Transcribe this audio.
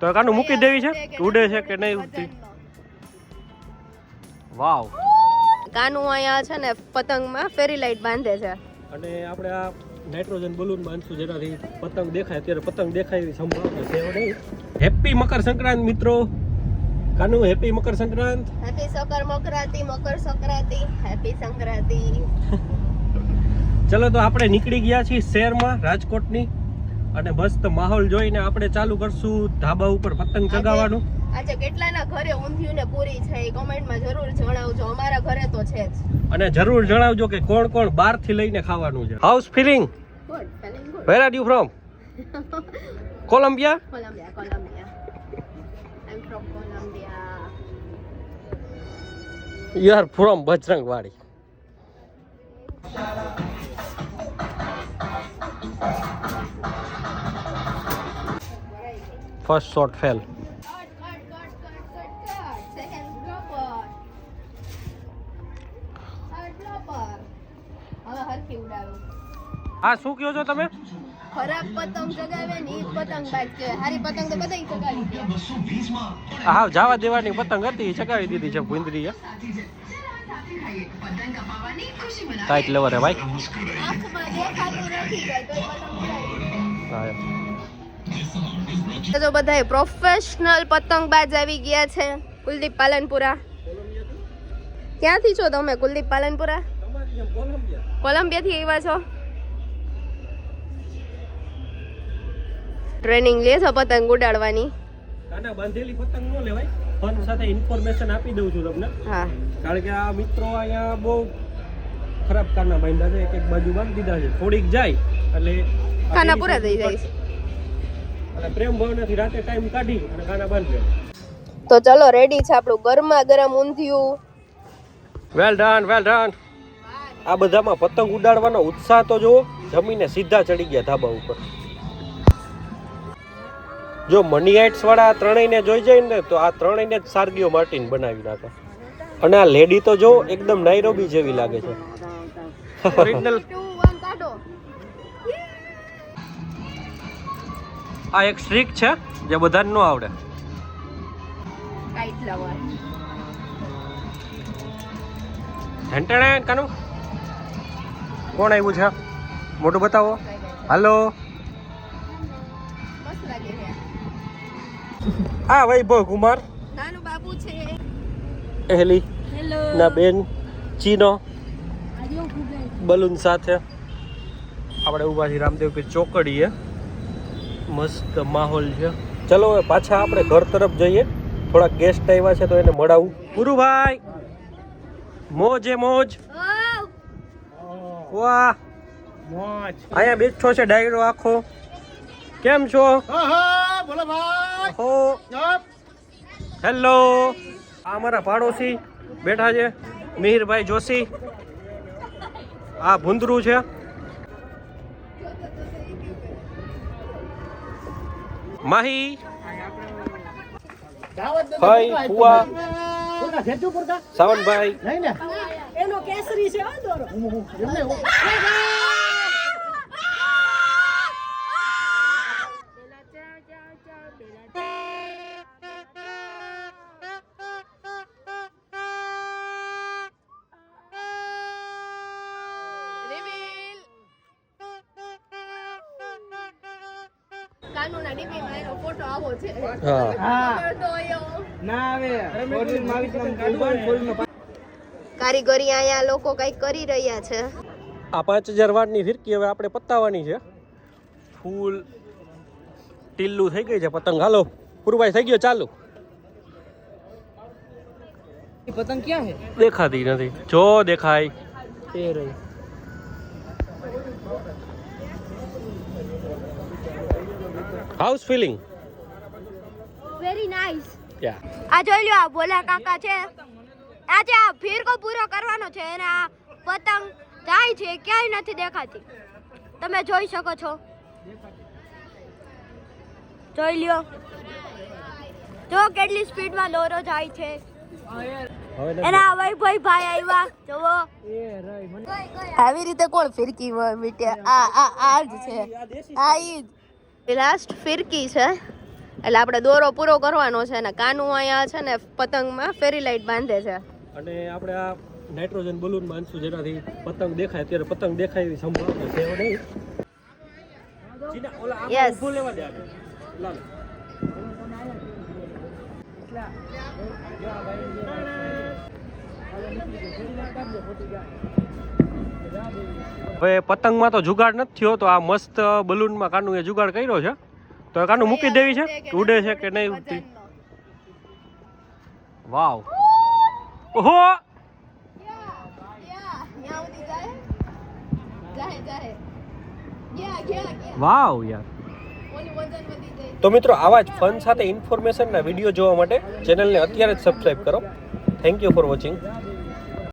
તો કાનું મૂકી દેવી છે? ઉડે છે કે નહીં ઉડતી વાવ. કાનું અહીંયા છે ને પતંગમાં ફેરી લાઇટ બાંધે છે. અને આપણે આ નાઇટ્રોજન બલૂન બાંધશું જેનાથી પતંગ દેખાય. અત્યારે પતંગ દેખાય એવી સંભાવના છે એવું નહીં. હેપી મકર સંક્રાંત મિત્રો. કાનું હેપી મકર સંક્રાંત? હેપી સકર મકરાતી મકર સંક્રાંતિ હેપી સંક્રાંતિ. ચલો તો આપણે નીકળી ગયા છીએ શહેરમાં રાજકોટની. અને મસ્ત માહોલ જોઈને આપણે ચાલુ કરશું ધાબા ઉપર પતંગ ચગાવવાનું. આજે કેટલાના ઘરે ઊંધિયું ને પૂરી છે એ કમેન્ટમાં જરૂર જણાવજો. અમારા ઘરે તો છે જ. અને જરૂર જણાવજો કે કોણ કોણ બહારથી લઈને ખાવાનું છે. How's feeling good feeling where are you from Colombia Colombia Colombia I am from Colombia you are from Bajrangwadi હવે હરખી ઉડાડો હા શું કહો છો તમે? ખરાબ પતંગ ચગાવે ને ઈ જ પતંગ બાજ કે હારી પતંગ તો બધાય ચગાવી દે. હા જવા દેવાની પતંગ હતી એ ચગાવી દીધી છે ભૂંદરીએ. ટાઈટ લેવર હે ભાઈ. આંખમાં દેખાતું નથી જાય તોય પતંગ ઉડાડી દે. હા એમ. તો બધાય પ્રોફેશનલ પતંગબાજ આવી ગયા છે કુલદીપ પાલનપુરા. ક્યાંથી છો તમે કુલદીપ પાલનપુરા? કોલંબિયા. થી આવ્યા છો? ટ્રેનિંગ લે છો પતંગ ઉડાડવાની? કાના બાંધેલી પતંગ ન લેવાય? ફન સાથે ઇન્ફોર્મેશન આપી દઉં છું તમને. હા. કારણ કે આ મિત્રો અહીંયા બહુ ખરાબ કાના બાંધ્યા છે. એક એક બાજુ બાંધી દીધા છે. થોડીક જાય એટલે ખાના પૂરા થઈ જાય છે. અને પ્રેમ ભાવનાથી રાતે ટાઈમ કાઢી અને કાના બાંધી તો ચલો રેડી છે આપણું ગરમા ગરમ ઊંધિયું. વેલ ડન વેલ ડન આ બધામાં પતંગ ઉડાડવાનો ઉત્સાહ તો જુઓ જમીને સીધા ચડી ગયા ધાબા ઉપર. જો મનીહાઇટ્સ વાળા ત્રણેયને જોઈ જાય ને તો આ ત્રણેયને જ સારગીઓ માર્ટિન બનાવી નાખે. અને આ લેડી તો જો એકદમ નાઇરોબી જેવી લાગે છે. ઓરિજિનલ આ એક સ્ટ્રીક છે જે બધાને ન આવડે. કાઈટ કાનું? કોણ આવ્યું છે? મોટું બતાવો. હાલો. આ વૈભવ કુમાર. નાનું બાબુ છે. એહલી. હેલો. ના બેન ચીનો. બલૂન સાથે. આપણે ઊભા છીએ રામદેવ કે ચોકડીએ. મસ્ત માહોલ છે. ચલો હવે પાછા આપણે ઘર તરફ જઈએ. થોડા ગેસ્ટ આવ્યા છે તો એને મળાવું. ગુરુભાઈ મોજે મોજ. વાહ. મોજ અહીંયા બેઠો છે ડાયરો આખો. કેમ છો? બોલો ભાઈ હો. હેલો. આ અમારા પાડોશી બેઠા છે મિહિરભાઈ જોશી. આ ભૂંદરું છે. માહી. ભાઈ ફુવા. સાવનભાઈ. એનો કેસરી રિવીલ એનો ફોટો આવો છે. હા. ના આવે. કારીગરી અહીંયા લોકો કંઈક કરી રહ્યા છે. આ પાંચ હજાર વાટની ફિરકી હવે આપણે પતાવવાની છે. ફૂલ ટીલ્લું થઈ ગઈ છે પતંગ. હાલો પૂરવાય થઈ ગયો ચાલુ. પતંગ ક્યાં છે? દેખાતી નથી. જો દેખાય. તે રહી. How's feeling very nice yeah આ જોઈ લ્યો આ ભોલા કાકા છે. આજે આ ફિરકો પૂરો કરવાનો છે અને આ પતંગ જાય છે ક્યાંય નથી દેખાતી. તમે જોઈ શકો છો. જોઈ લ્યો. જો કેટલી સ્પીડમાં દોરો જાય છે. એના ભાઈ ભાઈ આવ્યા. જોવો એ રહી મને આવી રીતે કોણ ફિરકી મીટે? આ આ આ જ છે. આ ઈ જ. લાસ્ટ ફિરકી છે. એટલે આપણે દોરો પૂરો કરવાનો છે અને કાનું અહીંયા છે ને પતંગમાં ફેરી લાઇટ બાંધે છે. અને આપણે આ નાઇટ્રોજન બલૂન બાંધશું જેનાથી પતંગ દેખાય અત્યારે પતંગ દેખાય એવી સંભાવના છે નહીં. ઓલા આ. લેવા દે લાલ. હવે પતંગમાં તો જુગાડ નથી થયો તો આ મસ્ત બલૂનમાં કાનું એ જુગાડ કર્યો છે. તો એ કાનું મૂકી દેવી છે? ઉડે છે કે નહીં ઉડતી વાવ. ઓહો! વાવ યાર. તો મિત્રો આવા જ ફન સાથે ઇન્ફોર્મેશનના વીડિયો જોવા માટે ચેનલને અત્યારે જ સબસ્ક્રાઈબ કરો. Thank you for watching